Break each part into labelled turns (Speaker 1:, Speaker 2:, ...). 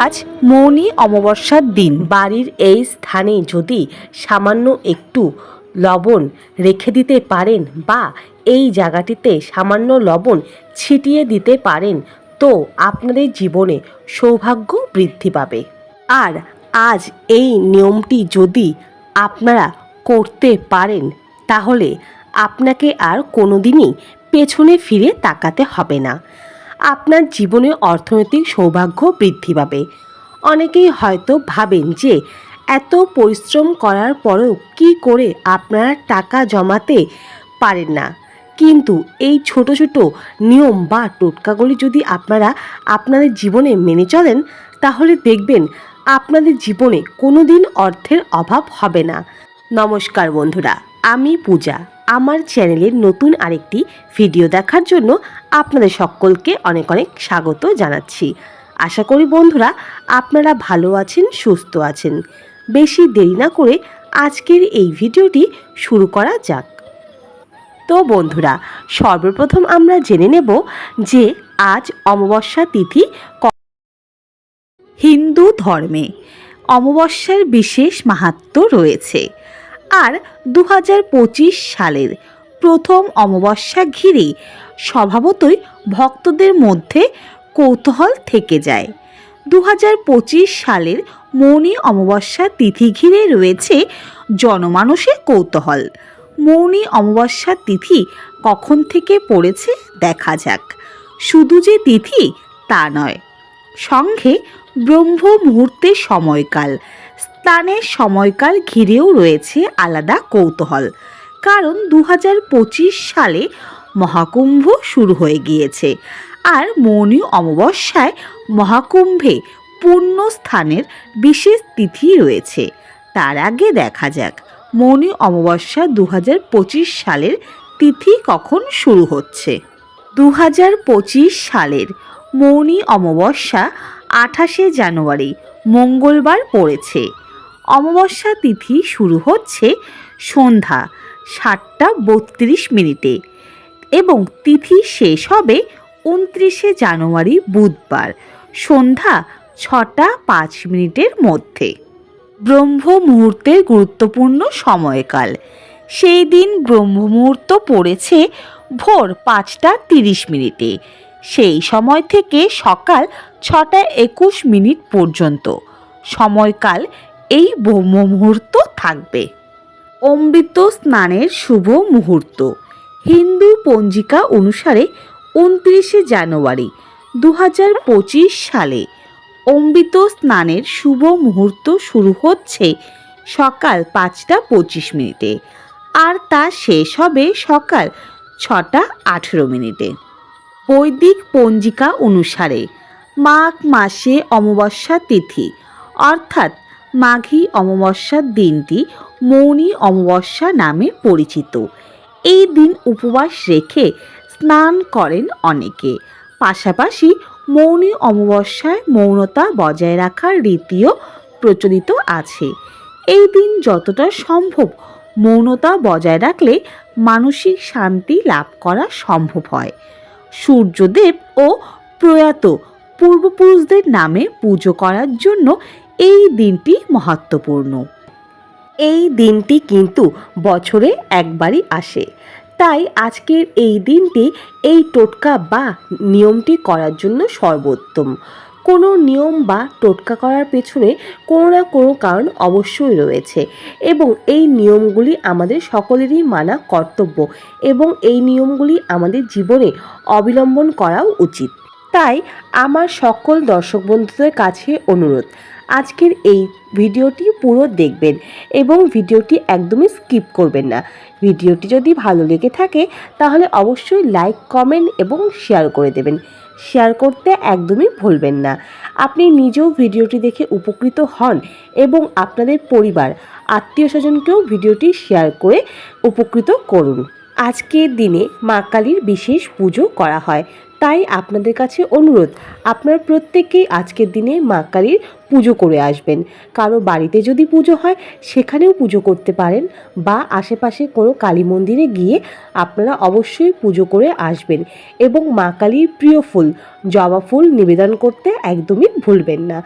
Speaker 1: আজ মৌনী অমাবস্যার দিন। বাড়ির এই স্থানে যদি সামান্য একটু লবণ রেখে দিতে পারেন বা এই জায়গাটিতে সামান্য লবণ ছিটিয়ে দিতে পারেন, তো আপনাদের জীবনে সৌভাগ্য বৃদ্ধি পাবে। আর আজ এই নিয়মটি যদি আপনারা করতে পারেন, তাহলে আপনাকে আর কোনোদিনই পেছনে ফিরে তাকাতে হবে না। আপনার জীবনে অর্থনৈতিক সৌভাগ্য বৃদ্ধি পাবে। অনেকেই হয়তো ভাবেন যে এত পরিশ্রম করার পরেও কি করে আপনারা টাকা জমাতে পারেন না। কিন্তু এই ছোট ছোট নিয়ম বা টোটকাগুলি যদি আপনারা আপনাদের জীবনে মেনে চলেন, তাহলে দেখবেন আপনাদের জীবনে কোনো দিন অর্থের অভাব হবে না। নমস্কার বন্ধুরা, আমি পূজা। আমার চ্যানেলের নতুন আরেকটি ভিডিও দেখার জন্য আপনাদের সকলকে অনেক অনেক স্বাগত জানাচ্ছি। আশা করি বন্ধুরা আপনারা ভালো আছেন, সুস্থ আছেন। বেশি দেরি না করে আজকের এই ভিডিওটি শুরু করা যাক। তো বন্ধুরা, সর্বপ্রথম আমরা জেনে নেব যে আজ অমাবস্যা তিথি হিন্দু ধর্মে অমাবস্যার বিশেষ মাহাত্ম্য রয়েছে। আর দু হাজার পঁচিশ সালের প্রথম অমাবস্যা ঘিরে স্বভাবতই ভক্তদের মধ্যে কৌতূহল থেকে যায়। দু হাজার পঁচিশ সালের মৌনী অমাবস্যা তিথি ঘিরে রয়েছে জনমানসের কৌতূহল। মৌনী অমাবস্যা তিথি কখন থেকে পড়েছে দেখা যাক। শুধু যে তিথি তা নয়, সঙ্গে ব্রহ্ম মুহূর্তের সময়কাল স্নানের সময়কাল ঘিরেও রয়েছে আলাদা কৌতূহল। কারণ দু হাজার পঁচিশ সালে মহাকুম্ভ শুরু হয়ে গিয়েছে আর মৌনী অমাবস্যায় মহাকুম্ভে পূর্ণ স্থানের বিশেষ তিথি রয়েছে। তার আগে দেখা যাক, মৌনী অমাবস্যা দু হাজার পঁচিশ সালের তিথি কখন শুরু হচ্ছে? দু হাজার পঁচিশ সালের মৌনী অমাবস্যা আঠাশে জানুয়ারি, মঙ্গলবার পড়েছে। অমাবস্যা তিথি শুরু হচ্ছে সন্ধ্যা সাতটা বত্রিশ মিনিটে এবং তিথি শেষ হবে উনত্রিশে জানুয়ারি বুধবার সন্ধ্যা ছটা পাঁচ মিনিটের মধ্যে। ব্রহ্ম মুহূর্তের গুরুত্বপূর্ণ সময়কাল। সেই দিন ব্রহ্ম মুহূর্ত পড়েছে ভোর পাঁচটা তিরিশ মিনিটে। সেই সময় থেকে সকাল ছটা একুশ মিনিট পর্যন্ত। সময়কাল এই ব্রহ্ম মুহূর্ত থাকবে। অমৃত স্নানের শুভ মুহূর্ত। হিন্দু পঞ্জিকা অনুসারে উনত্রিশে জানুয়ারি দু হাজার পঁচিশ সালে অমৃত স্নানের শুভ মুহূর্ত শুরু হচ্ছে সকাল পাঁচটা পঁচিশ মিনিটে। আর তা শেষ হবে সকাল ছটা আঠেরো মিনিটে। বৈদিক পঞ্জিকা অনুসারে মাঘ মাসে অমাবস্যা তিথি। অর্থাৎ মাঘী অমাবস্যার দিনটি মৌনী অমাবস্যা নামে পরিচিত। এই দিন উপবাস রেখে স্নান করেন অনেকে। পাশাপাশি মৌনী অমাবস্যায় মৌনতা বজায় রাখার রীতিও প্রচলিত আছে। এই দিন যতটা সম্ভব মৌনতা বজায় রাখলে মানসিক শান্তি লাভ করা সম্ভব হয়। সূর্যদেব ও প্রয়াত পূর্বপুরুষদের নামে পুজো করার জন্য এই দিনটি মহত্বপূর্ণ। এই দিনটি কিন্তু বছরে একবারই আসে। তাই আজকের এই দিনটি এই টোটকা বা নিয়মটি করার জন্য সর্বোত্তম। কোনো নিয়ম বা টোটকা করার পেছনে কোনো না কোনো কারণ অবশ্যই রয়েছে এবং এই নিয়মগুলি আমাদের সকলেরই মানা কর্তব্য এবং এই নিয়মগুলি আমাদের জীবনে অবলম্বন করাও উচিত। তাই আমার সকল দর্শক বন্ধুদের কাছে অনুরোধ, আজকের এই ভিডিওটি পুরো দেখবেন এবং ভিডিওটি একদমই স্কিপ করবেন না। ভিডিওটি যদি ভালো লেগে থাকে তাহলে অবশ্যই লাইক, কমেন্ট এবং শেয়ার করে দেবেন। শেয়ার করতে একদমই ভুলবেন না। আপনি নিজেও ভিডিওটি দেখে উপকৃত হন এবং আপনাদের পরিবার, আত্মীয় স্বজনকেও ভিডিওটি শেয়ার করে উপকৃত করুন। আজকের দিনে মা কালীর বিশেষ পুজো করা হয়।
Speaker 2: তাই আপনাদের কাছে অনুরোধ, আপনারা প্রত্যেকেই আজকের দিনে মা কালীর পুজো করে আসবেন। কারও বাড়িতে যদি পুজো হয়, সেখানেও পুজো করতে পারেন বা আশেপাশে কোনো কালী মন্দিরে গিয়ে আপনারা অবশ্যই পুজো করে আসবেন এবং মা কালীর প্রিয় ফুল, জবা ফুল নিবেদন করতে একদমই ভুলবেন না।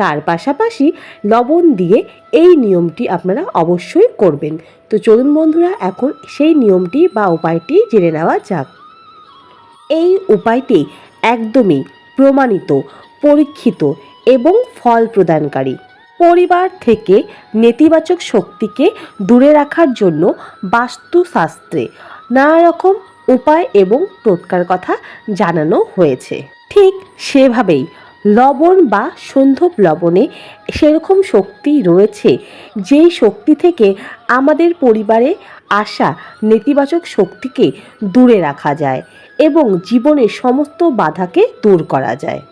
Speaker 2: তার পাশাপাশি লবণ দিয়ে এই নিয়মটি আপনারা অবশ্যই করবেন। তো চলুন বন্ধুরা, এখন সেই নিয়মটি বা উপায়টি জেনে নেওয়া যাক। এই উপায়টি একদমই প্রমাণিত, পরীক্ষিত এবং ফল প্রদানকারী। পরিবার থেকে নেতিবাচক শক্তিকে দূরে রাখার জন্য বাস্তুশাস্ত্রে নানা রকম উপায় এবং টোটকার কথা জানানো হয়েছে। ঠিক সেভাবেই লবণ বা সন্ধব লবণে সেরকম শক্তি রয়েছে, যেই শক্তি থেকে আমাদের পরিবারে আসা নেতিবাচক শক্তিকে দূরে রাখা যায়। এবং জীবনের সমস্ত বাধাকে দূর করা যায়।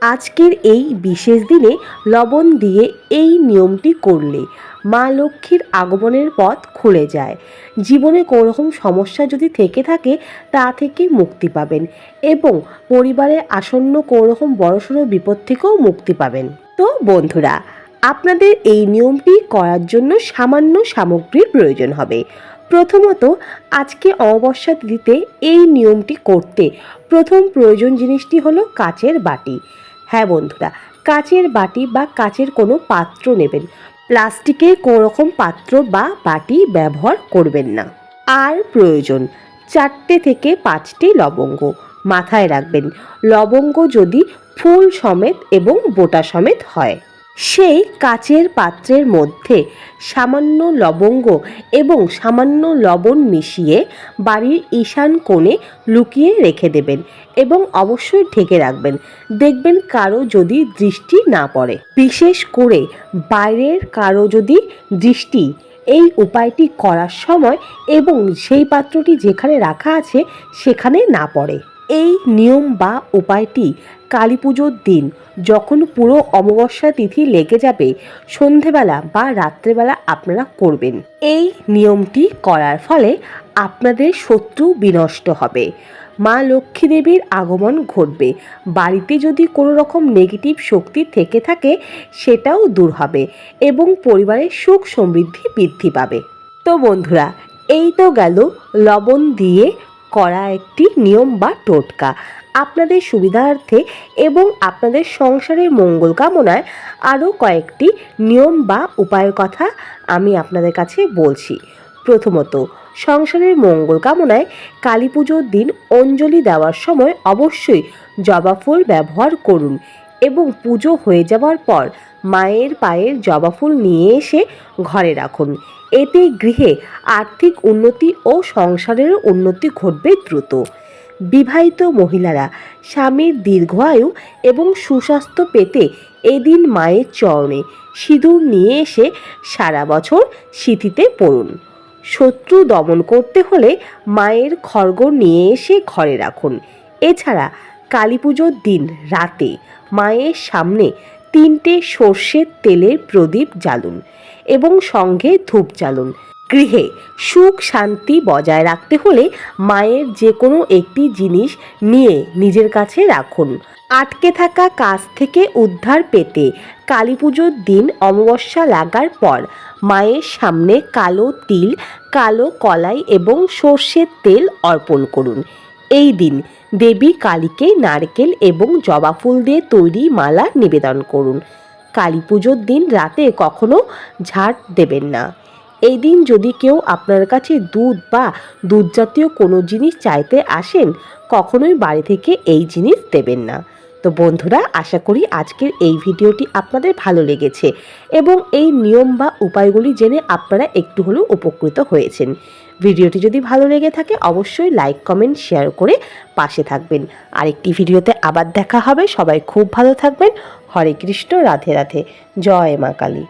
Speaker 2: আজকের এই বিশেষ দিনে লবণ দিয়ে এই নিয়মটি করলে মা লক্ষ্মীর আগমনের পথ খুলে যায়। জীবনে কোনো রকম সমস্যা যদি থেকে থাকে, তা থেকে মুক্তি পাবেন এবং পরিবারে আসন্ন কোনো রকম বড়সড় বিপদ থেকেও মুক্তি পাবেন। তো বন্ধুরা, আপনাদের এই নিয়মটি করার জন্য সামান্য সামগ্রীর প্রয়োজন হবে। প্রথমত, আজকে অমাবস্যা তিথিতে এই নিয়মটি করতে প্রথম প্রয়োজন জিনিসটি হলো কাচের বাটি। হ্যাঁ বন্ধুরা, কাচের বাটি বা কাচের কোনো পাত্র নেবেন। প্লাস্টিকের কোনো রকম পাত্র বা বাটি ব্যবহার করবেন না। আর প্রয়োজন, চারটে থেকে পাঁচটি লবঙ্গ মাথায় রাখবেন। লবঙ্গ যদি ফুল সমেত এবং বোটা সমেত হয়। সেই কাচের পাত্রের মধ্যে সামান্য লবঙ্গ এবং সামান্য লবণ মিশিয়ে বাড়ির ঈশান কোণে লুকিয়ে রেখে দেবেন এবং অবশ্যই ঢেকে রাখবেন। দেখবেন কারও যদি দৃষ্টি না পড়ে। বিশেষ করে বাইরের কারও যদি দৃষ্টি এই উপায়টি করার সময় এবং সেই পাত্রটি যেখানে রাখা আছে সেখানে না পড়ে। এই নিয়ম বা উপায়টি কালী পুজোর দিন যখন পুরো অমাবস্যা তিথি লেগে যাবে, সন্ধেবেলা বা রাত্রেবেলা আপনারা করবেন। এই নিয়মটি করার ফলে আপনাদের শত্রু বিনষ্ট হবে। মা লক্ষ্মী দেবীর আগমন ঘটবে। বাড়িতে যদি কোনো রকম নেগেটিভ শক্তি থেকে থাকে, সেটাও দূর হবে এবং পরিবারের সুখ সমৃদ্ধি বৃদ্ধি পাবে। তো বন্ধুরা, এই তো গেল লবণ দিয়ে করা একটি নিয়ম বা টোটকা। আপনাদের সুবিধার্থে এবং আপনাদের সংসারের মঙ্গল কামনায় আরও কয়েকটি নিয়ম বা উপায়ের কথা আমি আপনাদের কাছে বলছি। প্রথমত, সংসারের মঙ্গল কামনায় কালী পুজোর দিন অঞ্জলি দেওয়ার সময় অবশ্যই জবা ফুল ব্যবহার করুন এবং পুজো হয়ে যাওয়ার পর মায়ের পায়ের জবা ফুল নিয়ে এসে ঘরে রাখুন। এতে গৃহে আর্থিক উন্নতি ও সংসারের উন্নতি ঘটবে দ্রুত। বিবাহিত মহিলারা স্বামীর দীর্ঘায়ু এবং সুস্বাস্থ্য পেতে এদিন মায়ের চরণে সিঁদুর নিয়ে এসে সারা বছর সিঁথিতে পড়ুন। শত্রু দমন করতে হলে মায়ের খড়গ নিয়ে এসে ঘরে রাখুন। এছাড়া কালী পুজোর দিন রাতে মায়ের সামনে তিনটে সর্ষের তেলের প্রদীপ জ্বালুন এবং সঙ্গে ধূপ জ্বালুন। গৃহে সুখ শান্তি বজায় রাখতে হলে মায়ের যে কোনো একটি জিনিস নিয়ে নিজের কাছে রাখুন। আটকে থাকা কাজ থেকে উদ্ধার পেতে কালী পুজোর দিন অমাবস্যা লাগার পর মায়ের সামনে কালো তিল, কালো কলাই এবং সর্ষের তেল অর্পণ করুন। এই দিন দেবী কালীকে নারকেল এবং জবা ফুল দিয়ে তৈরি মালা নিবেদন করুন। কালী পুজোর দিন রাতে কখনো ঝাড় দেবেন না। এই দিন যদি কেউ আপনার কাছে দুধ বা দুধ জাতীয় কোনো জিনিস চাইতে আসেন, কখনোই বাড়ি থেকে এই জিনিস দেবেন না। তো বন্ধুরা, আশা করি আজকের এই ভিডিওটি আপনাদের ভালো লেগেছে এবং এই নিয়ম বা উপায়গুলি জেনে আপনারা একটু হলেও উপকৃত হয়েছেন। ভিডিওটি যদি ভালো লেগে থাকে, অবশ্যই লাইক কমেন্ট শেয়ার করে পাশে থাকবেন। আরেকটি ভিডিওতে আবার দেখা হবে। সবাই খুব ভালো থাকবেন। হরে কৃষ্ণ, রাধে রাধে। জয় মা কালী।